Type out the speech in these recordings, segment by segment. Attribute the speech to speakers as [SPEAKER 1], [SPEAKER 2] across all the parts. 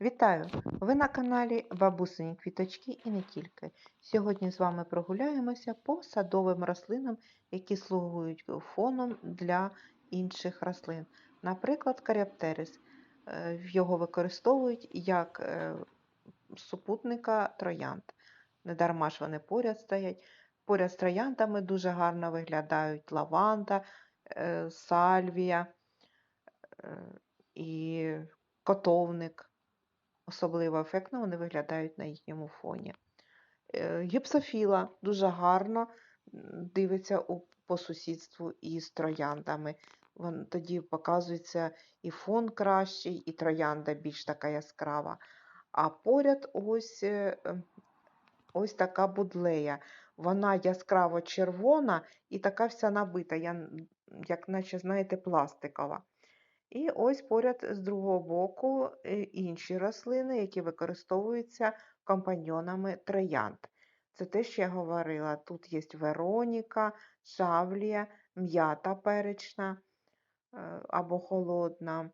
[SPEAKER 1] Вітаю! Ви на каналі Бабусині Квіточки і не тільки. Сьогодні з вами прогуляємося по садовим рослинам, які слугують фоном для інших рослин. Наприклад, каріоптерис. Е, Його використовують як е, супутника троянд. Недарма ж вони поряд стоять. Поряд з трояндами дуже гарно виглядають лаванда, е, сальвія і котовник. Особливо ефектно вони виглядають на їхньому фоні. Е, Гіпсофіла дуже гарно дивиться по сусідству із трояндами. Вон, тоді показується і фон кращий, і троянда більш така яскрава. А поряд ось, е, е, ось така будлея. Вона яскраво червона і така вся набита, як наче, знаєте, пластикова. І ось поряд з другого боку е, інші рослини, які використовуються компаньйонами троянд. Це те, що я говорила. Тут є Вероніка, шавлія, м'ята перечна е, або холодна.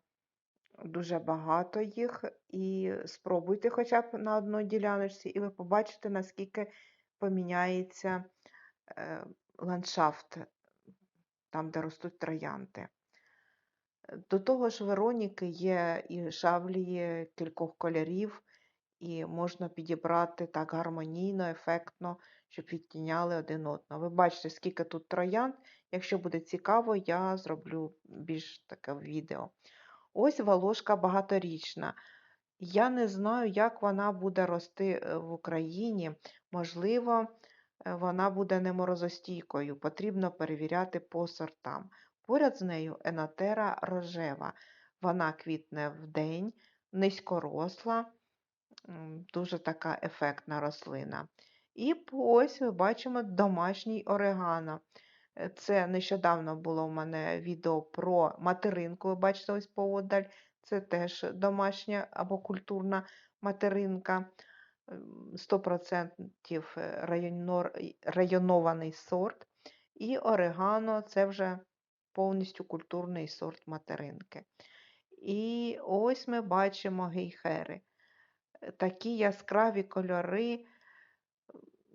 [SPEAKER 1] Дуже багато їх. І спробуйте хоча б на одній діляночці, і ви побачите, наскільки поміняється е, ландшафт там, де ростуть троянди. До того ж, Вероніки є і шавлії кількох кольорів, і можна підібрати так гармонійно, ефектно, щоб відтіняли один одного. Ви бачите, скільки тут троянд. Якщо буде цікаво, я зроблю більш таке відео. Ось волошка багаторічна. Я не знаю, як вона буде рости е, в Україні. Можливо, е, вона буде неморозостійкою. Потрібно перевіряти по сортам. Поряд з нею енотера рожева. Вона квітне вдень, низькоросла, дуже така ефектна рослина. І ось ми бачимо домашній орегано. Е, Це нещодавно було в мене відео про материнку. Ви бачите, ось поодаль. Це теж домашня або культурна материнка. Ем, 100% районор- районований сорт. І орегано це вже повністю культурний сорт материнки. І ось ми бачимо гейхери. Е, Такі яскраві кольори.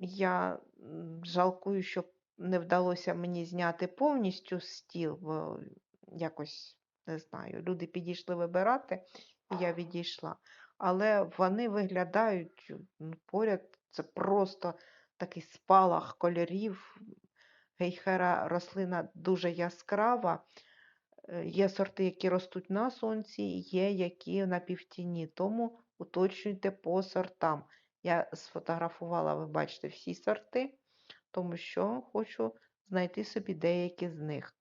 [SPEAKER 1] Я жалкую, що не вдалося мені зняти повністю стіл, бо якось не знаю. Люди підійшли вибирати, і я відійшла. Але вони виглядають ну, поряд, це просто такий спалах кольорів. Гейхера рослина дуже яскрава. Е, Є сорти, які ростуть на сонці, є які на півтіні, тому уточнюйте по сортам. Я сфотографувала, ви бачите, всі сорти, тому що хочу знайти собі деякі з них.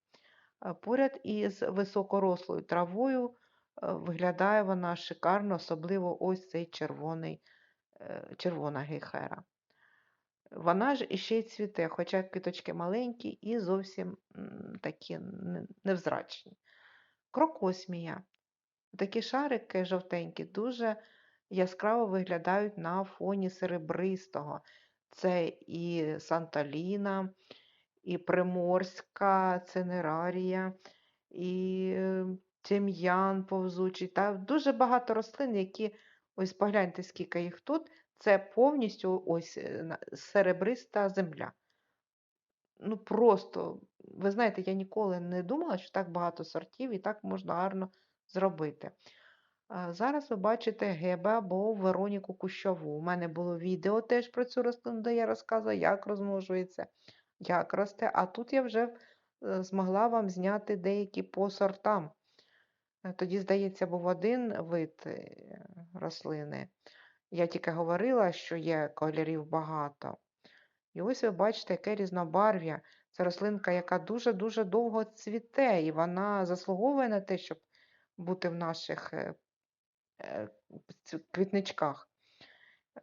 [SPEAKER 1] Е, Поряд із високорослою травою е, виглядає вона шикарно, особливо ось цей червоний, червона гейхера. Вона ж іще й цвіте, хоча квіточки маленькі і зовсім такі невзрачні. Крокосмія. Такі шарики жовтенькі дуже яскраво виглядають на фоні серебристого. Це і Санталіна, і Приморська, Ценерарія, і е, тим'ян повзучий. Та дуже багато рослин, які, ось погляньте, скільки їх тут. Це повністю ось е, серебриста земля. Ну просто, ви знаєте, я ніколи не думала, що так багато сортів і так можна гарно зробити. Зараз ви бачите гебе або Вероніку Кущову. У мене було відео теж про цю рослину, де я розказую, як розмножується, як росте. А тут я вже е, змогла вам зняти деякі по сортам. Е, Тоді, здається, був один вид рослини. Я тільки говорила, що є кольорів багато. І ось ви бачите, яке різнобарв'я. Це рослинка, яка дуже-дуже довго цвіте, і вона заслуговує на те, щоб бути в наших е, е, квітничках.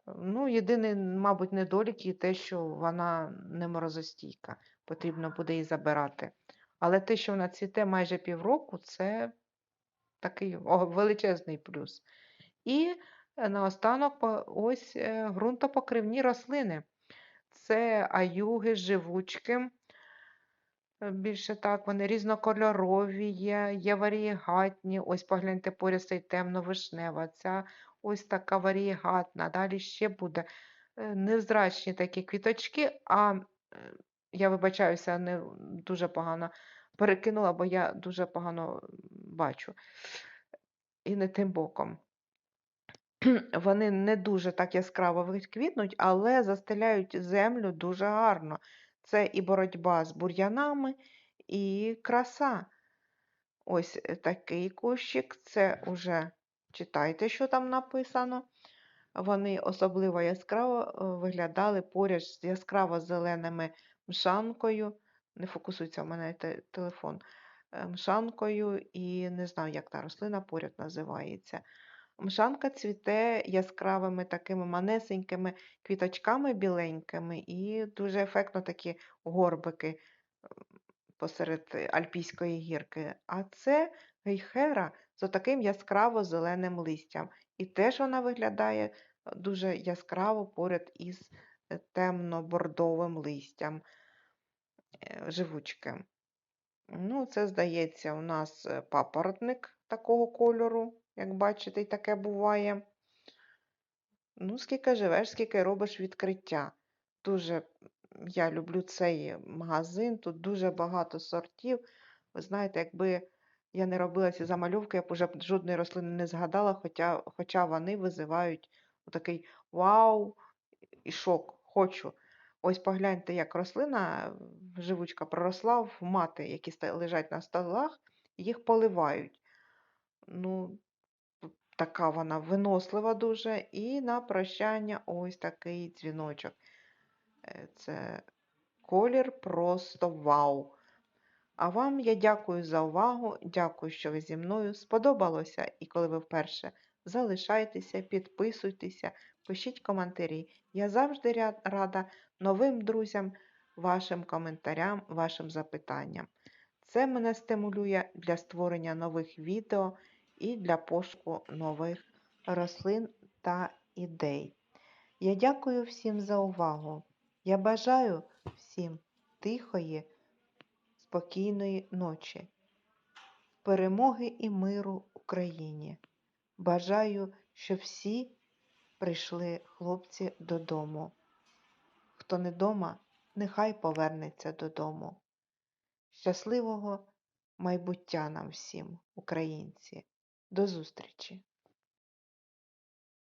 [SPEAKER 1] Ну, єдиний, мабуть, недолік є те, що вона не морозостійка. Потрібно буде її забирати. Але те, що вона цвіте майже півроку, це такий величезний плюс. І наостанок ось е, ґрунтопокривні рослини. Це аюги, живучки, Е, Більше так, вони різнокольорові є, є варієгатні. Ось погляньте, поряд стоїть темно-вишнева. Ця ось така варієгатна. Далі ще буде е, невзрачні такі квіточки, а е, я вибачаюся, не дуже погано перекинула, бо я дуже погано бачу. І не тим боком. Вони не дуже так яскраво квітнуть, але застеляють землю дуже гарно. Це і боротьба з бур'янами, і краса. Ось е, такий кущик. Це уже читайте, що там написано. Вони особливо яскраво е, виглядали поряд з яскраво зеленими мшанкою. Не фокусується в мене те- телефон. е, Мшанкою, і не знаю, як та рослина поряд називається. Мшанка цвіте яскравими такими манесенькими квіточками біленькими, і дуже ефектно такі горбики посеред Альпійської гірки. А це гейхера з таким яскраво-зеленим листям. І теж вона виглядає е, дуже яскраво поряд із е, темно-бордовим листям е, живучки. Ну, це, здається, у нас папоротник такого кольору, як бачите, і таке буває. Ну, скільки живеш, скільки робиш відкриття. Дуже я люблю цей магазин, тут дуже багато сортів. Ви знаєте, якби я не робила ці замальовки, я б уже жодної рослини не згадала, хоча, хоча вони визивають такий вау і шок. Хочу. Ось погляньте, як рослина, живучка, проросла в мати, які лежать на столах, їх поливають. Ну, така вона винослива дуже. І на прощання ось такий дзвіночок. Е, Це колір просто вау. А вам я дякую за увагу, дякую, що ви зі мною. Сподобалося, і коли ви вперше залишайтеся, підписуйтеся, пишіть коментарі. Я завжди рада новим друзям, вашим коментарям, вашим запитанням. Це мене стимулює для створення нових відео і для пошуку нових рослин та ідей. Я дякую всім за увагу. Я бажаю всім тихої, спокійної ночі, перемоги і миру Україні. Бажаю, щоб всі прийшли хлопці додому. Хто не дома, нехай повернеться додому. Щасливого майбуття нам всім, українці. До зустрічі!